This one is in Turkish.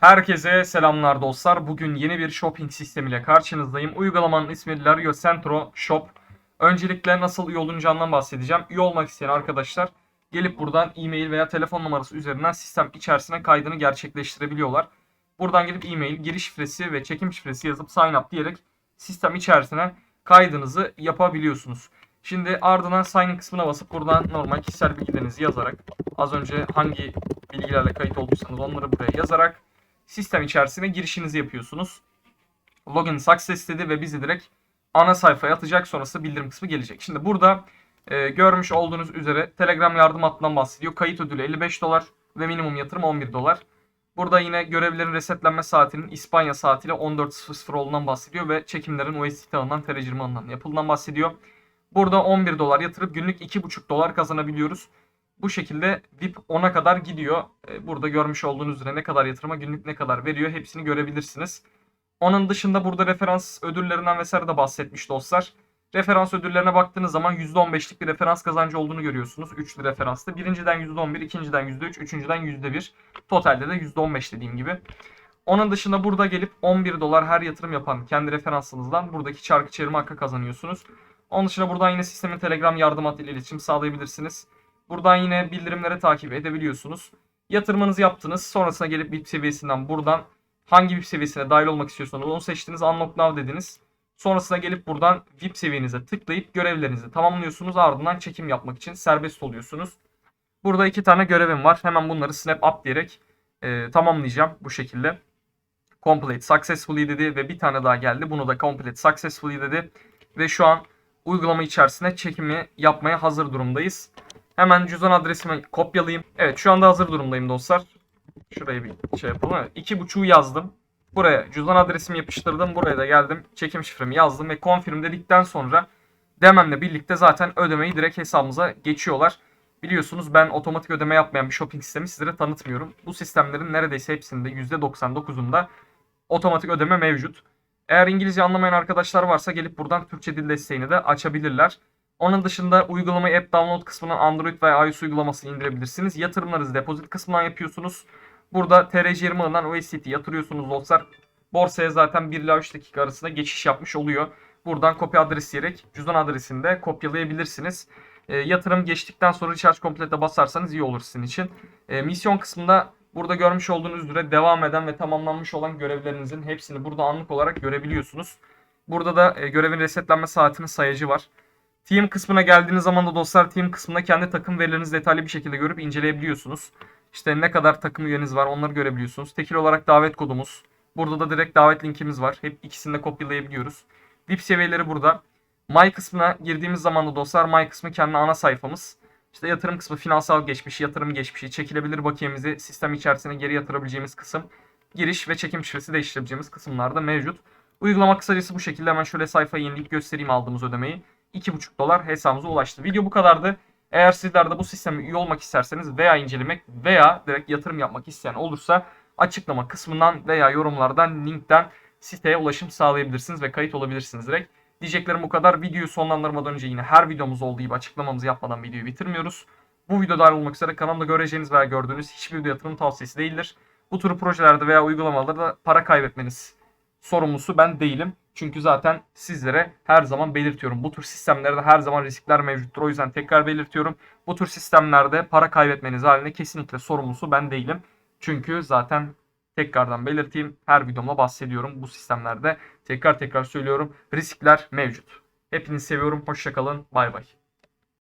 Herkese selamlar dostlar. Bugün yeni bir shopping sistemiyle karşınızdayım. Uygulamanın ismi Lario Centro Shop. Öncelikle nasıl üye olunacağından bahsedeceğim. Üye olmak isteyen arkadaşlar gelip buradan e-mail veya telefon numarası üzerinden sistem içerisine kaydını gerçekleştirebiliyorlar. Buradan gelip e-mail, giriş şifresi ve çekim şifresi yazıp sign up diyerek sistem içerisine kaydınızı yapabiliyorsunuz. Şimdi ardından sign in kısmına basıp buradan normal kişisel bilgilerinizi yazarak az önce hangi bilgilerle kayıt olduysanız onları buraya yazarak sistem içerisine girişinizi yapıyorsunuz. Login success dedi ve bizi direkt ana sayfaya atacak sonrası bildirim kısmı gelecek. Şimdi burada e, görmüş olduğunuz üzere Telegram yardım hattından bahsediyor. Kayıt ödülü 55 dolar ve minimum yatırım 11 dolar. Burada yine görevlerin resetlenme saatinin İspanya saatiyle 14.00 olduğundan bahsediyor ve çekimlerin USDT ağından TR20 ağından yapıldığından bahsediyor. Burada 11 dolar yatırıp günlük 2,5 dolar kazanabiliyoruz. Bu şekilde VIP 10'a kadar gidiyor. E, Burada görmüş olduğunuz üzere ne kadar yatırıma günlük ne kadar veriyor hepsini görebilirsiniz. Onun dışında burada referans ödüllerinden vesaire de bahsetmiş dostlar. Referans ödüllerine baktığınız zaman %15'lik bir referans kazancı olduğunu görüyorsunuz. Üçlü referansta. Birinciden %11, ikinciden %3, üçüncüden %1. Totalde de %15 dediğim gibi. Onun dışında burada gelip 11 dolar her yatırım yapan kendi referansınızdan buradaki çarkı çevirme hakkı kazanıyorsunuz. Onun dışında buradan yine sistemin Telegram yardım hattıyla iletişim sağlayabilirsiniz. Buradan yine bildirimleri takip edebiliyorsunuz. Yatırımınızı yaptınız. Sonrasında gelip VIP seviyesinden buradan hangi VIP seviyesine dahil olmak istiyorsanız onu seçtiniz. Unlock Now dediniz. Sonrasında gelip buradan VIP seviyenize tıklayıp görevlerinizi tamamlıyorsunuz. Ardından çekim yapmak için serbest oluyorsunuz. Burada iki tane görevim var. Hemen bunları snap up diyerek e, tamamlayacağım bu şekilde. Complete successfully dedi ve bir tane daha geldi. Bunu da complete successfully dedi. Ve şu an uygulama içerisinde çekimi yapmaya hazır durumdayız. Hemen cüzdan adresimi kopyalayayım. Evet şu anda hazır durumdayım dostlar. Şuraya bir şey yapalım. Evet, iki buçuğu yazdım. Buraya cüzdan adresimi yapıştırdım. Buraya da geldim. Çekim şifremi yazdım ve confirm dedikten sonra dememle birlikte zaten ödemeyi direkt hesabımıza geçiyorlar. Biliyorsunuz ben otomatik ödeme yapmayan bir shopping sistemi sizlere tanıtmıyorum. Bu sistemlerin neredeyse hepsinde %99'unda otomatik ödeme mevcut. Eğer İngilizce anlamayan arkadaşlar varsa gelip buradan Türkçe dil desteğini de açabilirler. Onun dışında uygulamayı App Download kısmından Android veya iOS uygulamasını indirebilirsiniz. Yatırımlarınızı depozit kısmından yapıyorsunuz. Burada TRC20 ağından USDT yatırıyorsunuz dostlar. Borsaya zaten 1 ila 3 dakika arasında geçiş yapmış oluyor. Buradan kopya adresi diyerek cüzdan adresini de kopyalayabilirsiniz. E, yatırım geçtikten sonra Recharge Complete'e basarsanız iyi olur sizin için. E, misyon kısmında burada görmüş olduğunuz üzere devam eden ve tamamlanmış olan görevlerinizin hepsini burada anlık olarak görebiliyorsunuz. Burada da e, görevin resetlenme saatinin sayacı var. Team kısmına geldiğiniz zaman da dostlar team kısmında kendi takım verilerinizi detaylı bir şekilde görüp inceleyebiliyorsunuz. İşte ne kadar takım üyeniz var onları görebiliyorsunuz. Tekil olarak davet kodumuz. Burada da direkt davet linkimiz var. Hep ikisini de kopyalayabiliyoruz. VIP seviyeleri burada. My kısmına girdiğimiz zaman da dostlar My kısmı kendi ana sayfamız. İşte yatırım kısmı finansal geçmişi, yatırım geçmişi, çekilebilir bakiyemizi sistem içerisine geri yatırabileceğimiz kısım. Giriş ve çekim şifresi değiştirebileceğimiz kısımlarda mevcut. Uygulama kısacası bu şekilde hemen şöyle sayfayı yenileyip göstereyim aldığımız ödemeyi. 2,5 dolar hesabımıza ulaştı. Video bu kadardı. Eğer sizler de bu sisteme üye olmak isterseniz veya incelemek veya direkt yatırım yapmak isteyen olursa açıklama kısmından veya yorumlardan linkten siteye ulaşım sağlayabilirsiniz ve kayıt olabilirsiniz direkt. Diyeceklerim bu kadar. Videoyu sonlandırmadan önce yine her videomuz olduğu gibi açıklamamızı yapmadan videoyu bitirmiyoruz. Bu video dahil olmak üzere kanalımda göreceğiniz veya gördüğünüz hiçbir video yatırım tavsiyesi değildir. Bu tür projelerde veya uygulamalarda para kaybetmeniz sorumlusu ben değilim. Çünkü zaten sizlere her zaman belirtiyorum. Bu tür sistemlerde her zaman riskler mevcuttur. O yüzden tekrar belirtiyorum. Bu tür sistemlerde para kaybetmeniz halinde kesinlikle sorumlusu ben değilim. Çünkü zaten tekrardan belirteyim. Her videomda bahsediyorum. Bu sistemlerde tekrar tekrar söylüyorum. Riskler mevcut. Hepinizi seviyorum. Hoşçakalın. Bay bay.